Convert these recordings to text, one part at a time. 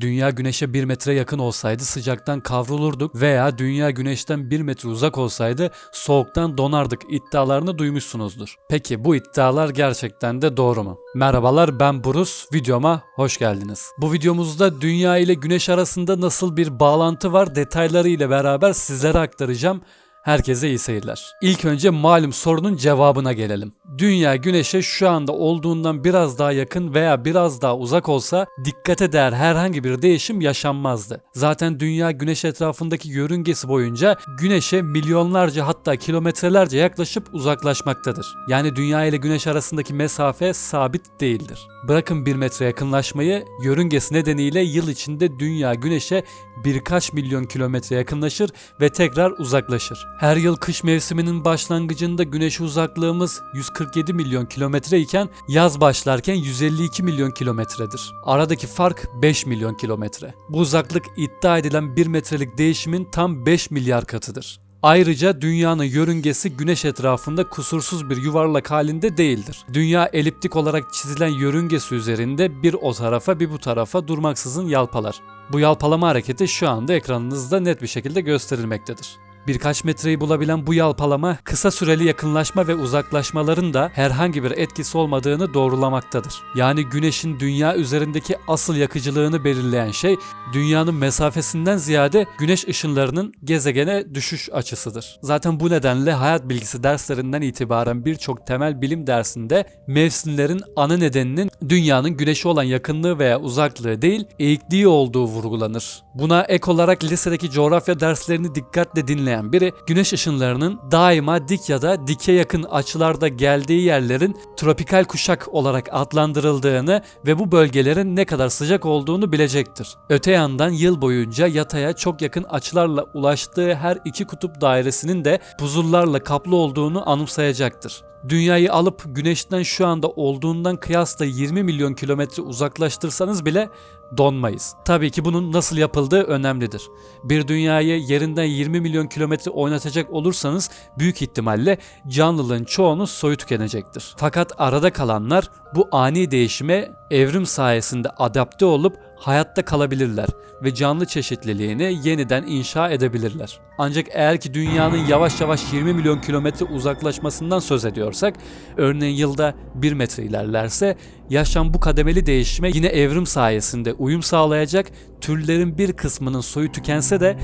Dünya güneşe 1 metre yakın olsaydı sıcaktan kavrulurduk veya dünya güneşten 1 metre uzak olsaydı soğuktan donardık iddialarını duymuşsunuzdur. Peki bu iddialar gerçekten de doğru mu? Merhabalar ben Bruce, videoma hoş geldiniz. Bu videomuzda dünya ile güneş arasında nasıl bir bağlantı var detayları ile beraber sizlere aktaracağım. Herkese iyi seyirler. İlk önce malum sorunun cevabına gelelim. Dünya güneşe şu anda olduğundan biraz daha yakın veya biraz daha uzak olsa dikkate değer herhangi bir değişim yaşanmazdı. Zaten dünya güneş etrafındaki yörüngesi boyunca güneşe milyonlarca hatta kilometrelerce yaklaşıp uzaklaşmaktadır. Yani dünya ile güneş arasındaki mesafe sabit değildir. Bırakın bir metre yakınlaşmayı, yörüngesi nedeniyle yıl içinde dünya güneşe birkaç milyon kilometre yakınlaşır ve tekrar uzaklaşır. Her yıl kış mevsiminin başlangıcında güneşe uzaklığımız 147 milyon kilometre iken yaz başlarken 152 milyon kilometredir. Aradaki fark 5 milyon kilometre. Bu uzaklık iddia edilen 1 metrelik değişimin tam 5 milyar katıdır. Ayrıca dünyanın yörüngesi güneş etrafında kusursuz bir yuvarlak halinde değildir. Dünya eliptik olarak çizilen yörüngesi üzerinde bir o tarafa bir bu tarafa durmaksızın yalpalar. Bu yalpalama hareketi şu anda ekranınızda net bir şekilde gösterilmektedir. Birkaç metreyi bulabilen bu yalpalama kısa süreli yakınlaşma ve uzaklaşmaların da herhangi bir etkisi olmadığını doğrulamaktadır. Yani güneşin dünya üzerindeki asıl yakıcılığını belirleyen şey dünyanın mesafesinden ziyade güneş ışınlarının gezegene düşüş açısıdır. Zaten bu nedenle hayat bilgisi derslerinden itibaren birçok temel bilim dersinde mevsimlerin ana nedeninin dünyanın güneşe olan yakınlığı veya uzaklığı değil eğikliği olduğu vurgulanır. Buna ek olarak lisedeki coğrafya derslerini dikkatle dinleyen biri güneş ışınlarının daima dik ya da dike yakın açılarda geldiği yerlerin tropikal kuşak olarak adlandırıldığını ve bu bölgelerin ne kadar sıcak olduğunu bilecektir. Öte yandan yıl boyunca yataya çok yakın açılarla ulaştığı her iki kutup dairesinin de buzullarla kaplı olduğunu anımsayacaktır. Dünyayı alıp güneşten şu anda olduğundan kıyasla 20 milyon kilometre uzaklaştırsanız bile donmayız. Tabii ki bunun nasıl yapıldığı önemlidir. Bir dünyayı yerinden 20 milyon kilometre oynatacak olursanız büyük ihtimalle canlılığın çoğunu soyu tükenecektir. Fakat arada kalanlar bu ani değişime evrim sayesinde adapte olup hayatta kalabilirler ve canlı çeşitliliğini yeniden inşa edebilirler. Ancak eğer ki dünyanın yavaş yavaş 20 milyon kilometre uzaklaşmasından söz ediyorsak, örneğin yılda 1 metre ilerlerse yaşam bu kademeli değişime yine evrim sayesinde uyum sağlayacak, türlerin bir kısmının soyu tükense de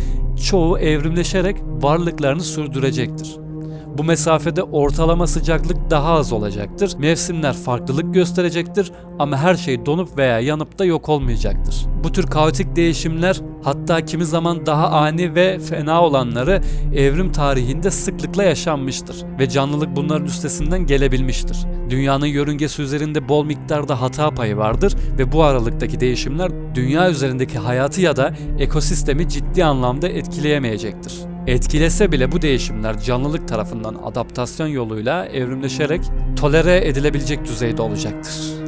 çoğu evrimleşerek varlıklarını sürdürecektir. Bu mesafede ortalama sıcaklık daha az olacaktır. Mevsimler farklılık gösterecektir ama her şey donup veya yanıp da yok olmayacaktır. Bu tür kaotik değişimler hatta kimi zaman daha ani ve fena olanları evrim tarihinde sıklıkla yaşanmıştır ve canlılık bunların üstesinden gelebilmiştir. Dünyanın yörüngesi üzerinde bol miktarda hata payı vardır ve bu aralıktaki değişimler dünya üzerindeki hayatı ya da ekosistemi ciddi anlamda etkileyemeyecektir. Etkilese bile bu değişimler canlılık tarafından adaptasyon yoluyla evrimleşerek tolere edilebilecek düzeyde olacaktır.